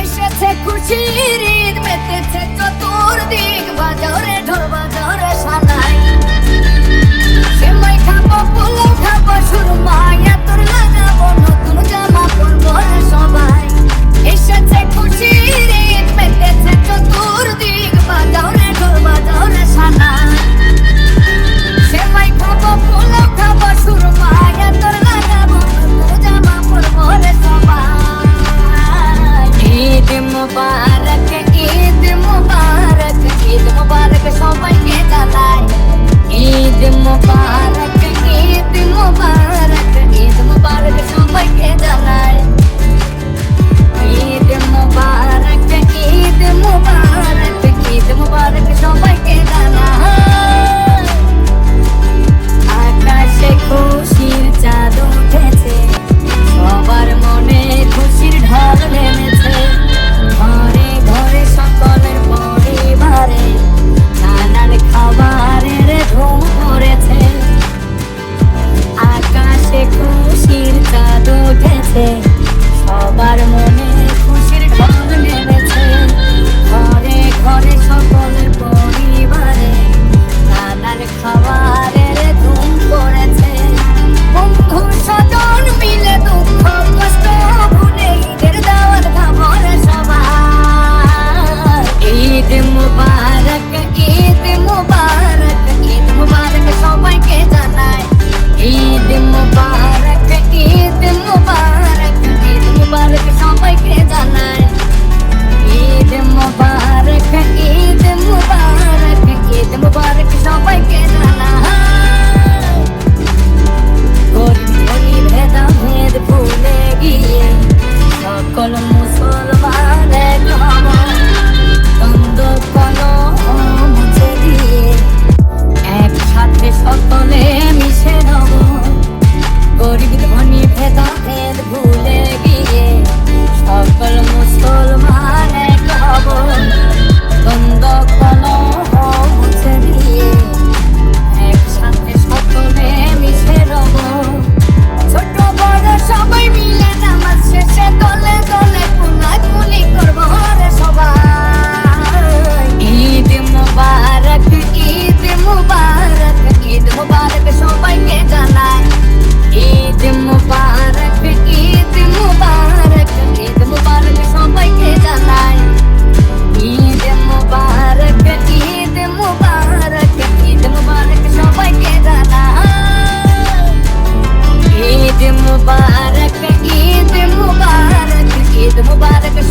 এসেছে খুশির ঈদ মেতেছে চতুর্দিক বাজারে there. Demo bare ke